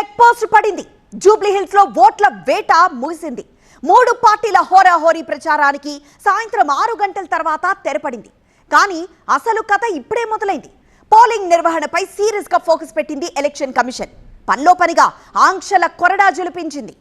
Check post పడింది. జూబ్లీహిల్స్లో ఓట్ల వేట ముగిసింది. మూడు పార్టీల హోరాహోరీ ప్రచారానికి సాయంత్రం ఆరు గంటల తర్వాత తెరపడింది. కానీ అసలు కథ ఇప్పుడే మొదలైంది. పోలింగ్ నిర్వహణపై సీరియస్గా ఫోకస్ పెట్టింది ఎలక్షన్ కమిషన్. పనిలో పనిగా ఆంక్షల కొరడా జులిపించింది.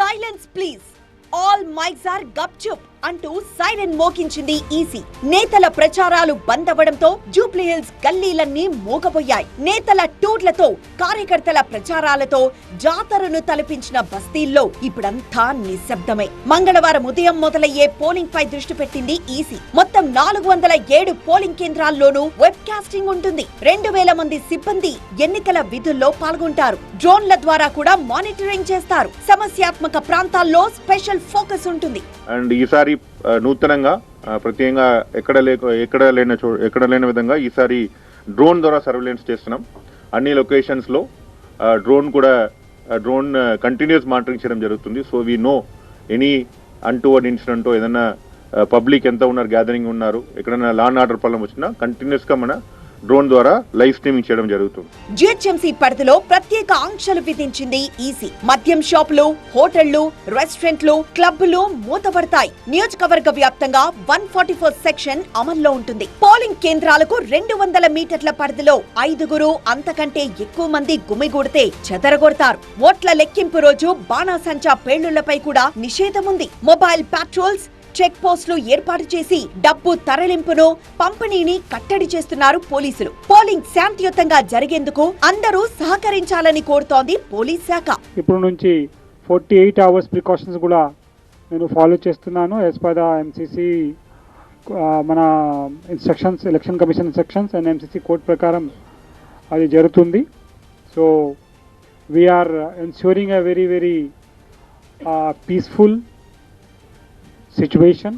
Silence please all mics are గప్చుప్ అంటూ సైరన్ మోగించింది ఈసీ. నేతల ప్రచారాలు బంద్ అవ్వడంతో జూబ్లీహిల్స్ గల్లీలన్నీ మూగపోయాయి నేతల టూర్లతో కార్యకర్తల ప్రచారాలతో జాతరను తలపించిన బస్తీల్లో ఇప్పుడంతా నిశ్శబ్దమే. మంగళవారం ఉదయం మొదలయ్యే పోలింగ్ పై దృష్టి పెట్టింది ఈసీ. మొత్తం నాలుగు వందల ఏడు పోలింగ్ కేంద్రాల్లోనూ వెబ్ కాస్టింగ్ ఉంటుంది. రెండు వేల మంది సిబ్బంది ఎన్నికల విధుల్లో పాల్గొంటారు. డ్రోన్ల ద్వారా కూడా మానిటరింగ్ చేస్తారు. సమస్యాత్మక ప్రాంతాల్లో స్పెషల్ ఫోకస్ ఉంటుంది. అండ్ ఈసారి ఈసారి నూతనంగా ప్రత్యేకంగా ఎక్కడ లేక ఎక్కడ లేని చో ఎక్కడ లేని విధంగా ఈసారి డ్రోన్ ద్వారా సర్వేలెన్స్ చేస్తున్నాం. అన్ని లొకేషన్స్లో డ్రోన్ కూడా డ్రోన్ కంటిన్యూస్ మానిటరింగ్ చేయడం జరుగుతుంది. So we know any untoward incident ఏదైనా పబ్లిక్ ఎంత ఉన్నారు గ్యాదరింగ్ ఉన్నారు ఎక్కడైనా లాన్ ఆర్డర్ ప్రాబ్లం వచ్చినా కంటిన్యూస్గా మన డ్రోన్ ద్వారా లైవ్ స్ట్రీమింగ్ చేయడం జరుగుతుంది. జిహెచ్ఎంసీ పరిధిలో ప్రత్యేక ఆంక్షలు విధించింది ఈసీ. మద్యం షాపులు హోటళ్ళు రెస్టారెంట్లు క్లబ్బులు మూతపడతాయి. నియోజకవర్గ వ్యాప్తంగా వన్ ఫార్టీ ఫోర్ సెక్షన్ అమల్లో ఉంటుంది. పోలింగ్ కేంద్రాలకు రెండు వందల మీటర్ల పరిధిలో ఐదుగురు అంతకంటే ఎక్కువ మంది గుమిగూడితే చెదరగొడతారు. ఓట్ల లెక్కింపు రోజు బాణాసంచా పేలుళ్ళపై కూడా నిషేధం ఉంది మొబైల్ పాట్రోల్స్ చెక్ పోస్టులు ఏర్పాటు చేసి డబ్బు తరలింపును పంపిణీని కట్టడి చేస్తున్నారు పోలీసులు. పోలింగ్ శాంతియుతంగా జరిగేందుకు అందరూ సహకరించాలని కోరుతోంది పోలీస్ శాఖ. ఇప్పుడు నుంచి ఫార్టీ ఎయిట్ అవర్స్ ప్రికాషన్స్ కూడా నేను ఫాలో చేస్తున్నాను యాజ్ పర్ ద ఎంసీసీ మన instructions election commission instructions and MCC code ప్రకారం అది జరుగుతుంది. So we are ensuring a very very peaceful situation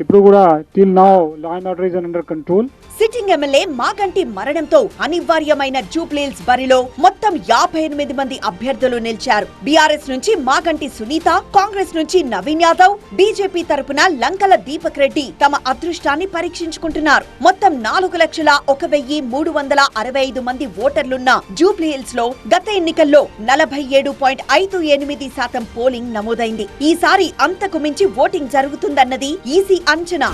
ఇప్పుడు కూడా till now law and order is under control sitting MLA Maganti మరణంతో అనివార్యమైన జూబ్లీల్స్ బరిలో మొత్తం యాభై ఎనిమిది మంది అభ్యర్థులు నిలిచారు. బీఆర్ఎస్ నుంచి మాగంటి సునీత కాంగ్రెస్ నుంచి నవీన్ యాదవ్ బీజేపీ తరపున లంకల దీపక్ రెడ్డి తమ అదృష్టాన్ని పరీక్షించుకుంటున్నారు. మొత్తం నాలుగు లక్షల ఒక వెయ్యి మూడు వందల అరవై ఐదు మంది ఓటర్లున్న జూబ్లీహిల్స్లో గత ఎన్నికల్లో నలభై ఏడు పాయింట్ ఐదు ఎనిమిది శాతం పోలింగ్ నమోదైంది. ఈసారి అంతకు మించి ఓటింగ్ జరుగుతుందన్నది ఈసీ అంచనా.